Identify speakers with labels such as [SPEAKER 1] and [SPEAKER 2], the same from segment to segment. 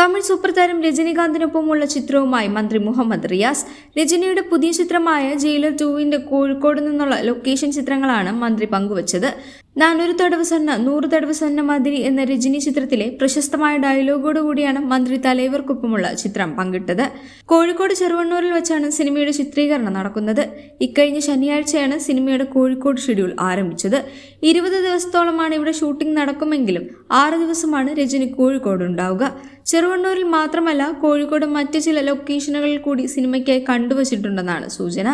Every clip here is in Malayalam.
[SPEAKER 1] തമിഴ് സൂപ്പർ താരം രജനീകാന്തിനൊപ്പമുള്ള ചിത്രവുമായി മന്ത്രി മുഹമ്മദ് റിയാസ്. രജനിയുടെ പുതിയ ചിത്രമായ ജയിലർ ടൂവിന്റെ കോഴിക്കോട് നിന്നുള്ള ലൊക്കേഷൻ ചിത്രങ്ങളാണ് മന്ത്രി പങ്കുവച്ചത്. നാനൂറ് തടവ് സന്ന നൂറ് തടവ് സന്ന മാതിരി എന്ന രജനി ചിത്രത്തിലെ പ്രശസ്തമായ ഡയലോഗോടുകൂടിയാണ് മന്ത്രി തലൈവർക്കൊപ്പമുള്ള ചിത്രം പങ്കിട്ടത്. കോഴിക്കോട് ചെറുവണ്ണൂരിൽ വെച്ചാണ് സിനിമയുടെ ചിത്രീകരണം നടക്കുന്നത്. ഇക്കഴിഞ്ഞ ശനിയാഴ്ചയാണ് സിനിമയുടെ കോഴിക്കോട് ഷെഡ്യൂൾ ആരംഭിച്ചത്. ഇരുപത് ദിവസത്തോളമാണ് ഇവിടെ ഷൂട്ടിംഗ് നടക്കുമെങ്കിലും ആറ് ദിവസമാണ് രജനി കോഴിക്കോട് ഉണ്ടാവുക. ചെറുവണ്ണൂരിൽ മാത്രമല്ല കോഴിക്കോട് മറ്റ് ചില ലൊക്കേഷനുകളിൽ കൂടി സിനിമയ്ക്കായി കണ്ടുവച്ചിട്ടുണ്ടെന്നാണ് സൂചന.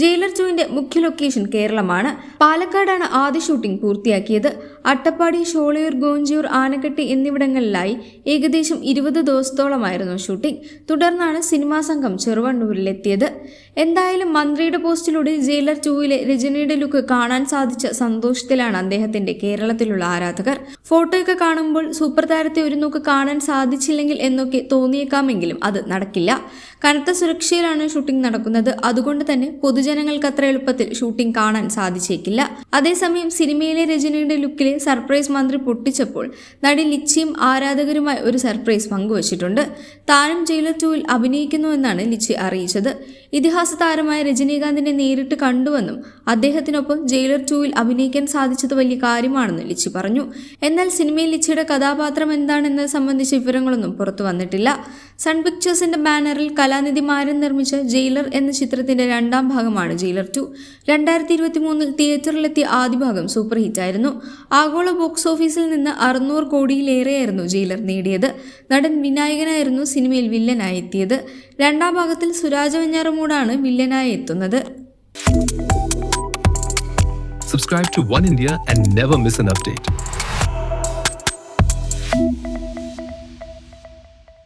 [SPEAKER 1] ജയിലർ ടൂവിന്റെ മുഖ്യ ലൊക്കേഷൻ കേരളമാണ്. പാലക്കാടാണ് ആദ്യ ഷൂട്ടിംഗ് പൂർത്തിയാക്കിയത്. അട്ടപ്പാടി ഷോളയൂർ ഗോഞ്ചിയൂർ ആനക്കട്ടി എന്നിവിടങ്ങളിലായി ഏകദേശം ഇരുപത് ദിവസത്തോളമായിരുന്നു ഷൂട്ടിംഗ്. തുടർന്നാണ് സിനിമാ സംഘം ചെറുവണ്ണൂരിലെത്തിയത്. എന്തായാലും മന്ത്രിയുടെ പോസ്റ്റിലൂടെ ജയിലർ ടൂവിലെ രജനിയുടെ ലുക്ക് കാണാൻ സാധിച്ച സന്തോഷത്തിലാണ് അദ്ദേഹത്തിന്റെ കേരളത്തിലുള്ള ആരാധകർ. ഫോട്ടോയൊക്കെ കാണുമ്പോൾ സൂപ്പർ താരത്തെ ഒരു നോക്ക് കാണാൻ സാധിച്ചില്ലെങ്കിൽ എന്നൊക്കെ തോന്നിയേക്കാമെങ്കിലും അത് നടക്കില്ല. കനത്ത സുരക്ഷയിലാണ് ഷൂട്ടിംഗ് നടക്കുന്നത്. അതുകൊണ്ട് തന്നെ പൊതുജനങ്ങൾക്ക് അത്ര എളുപ്പത്തിൽ ഷൂട്ടിംഗ് കാണാൻ സാധിച്ചേക്കില്ല. അതേസമയം സിനിമയിലെ രജനിയുടെ ലുക്കിലെ സർപ്രൈസ് മന്ത്രി പൊട്ടിച്ചപ്പോൾ നടി ലിച്ചിയും ആരാധകരുമായി ഒരു സർപ്രൈസ് പങ്കുവച്ചിട്ടുണ്ട്. താനും ജയിലർ ടൂവിൽ അഭിനയിക്കുന്നുവെന്നാണ് ലിച്ചി അറിയിച്ചത്. ഇതിഹാസ താരമായ രജനീകാന്തിനെ നേരിട്ട് കണ്ടുവെന്നും അദ്ദേഹത്തിനൊപ്പം ജയിലർ ടൂവിൽ അഭിനയിക്കാൻ സാധിച്ചത് വലിയ കാര്യമാണെന്ന് ലിച്ചി പറഞ്ഞു. എന്നാൽ സിനിമയിൽ ലിച്ചിയുടെ കഥാപാത്രം എന്താണെന്നത് സംബന്ധിച്ച വിവരങ്ങളൊന്നും പുറത്തു വന്നിട്ടില്ല. സൺ പിക്ചേഴ്സിന്റെ ബാനറിൽ കലാനിധി മാരൻ നിർമ്മിച്ച ജയിലർ എന്ന ചിത്രത്തിന്റെ രണ്ടാം ഭാഗമാണ് ജയിലർ ടു രണ്ടായിരത്തി ഇരുപത്തി മൂന്നിൽ തിയേറ്ററിലെത്തിയ ആദ്യ ഭാഗം സൂപ്പർ ഹിറ്റായിരുന്നു ആഗോള ബോക്സ് ഓഫീസിൽ നിന്ന് അറുന്നൂറ് കോടിയിലേറെയായിരുന്നു ജയിലർ നേടിയത്. നടൻ വിനായകനായിരുന്നു സിനിമയിൽ വില്ലനായി എത്തിയത് രണ്ടാം ഭാഗത്തിൽ സുരാജ വെഞ്ഞാറമൂടാണ് വില്ലനായി എത്തുന്നത്.
[SPEAKER 2] Subscribe to One India and never miss an update.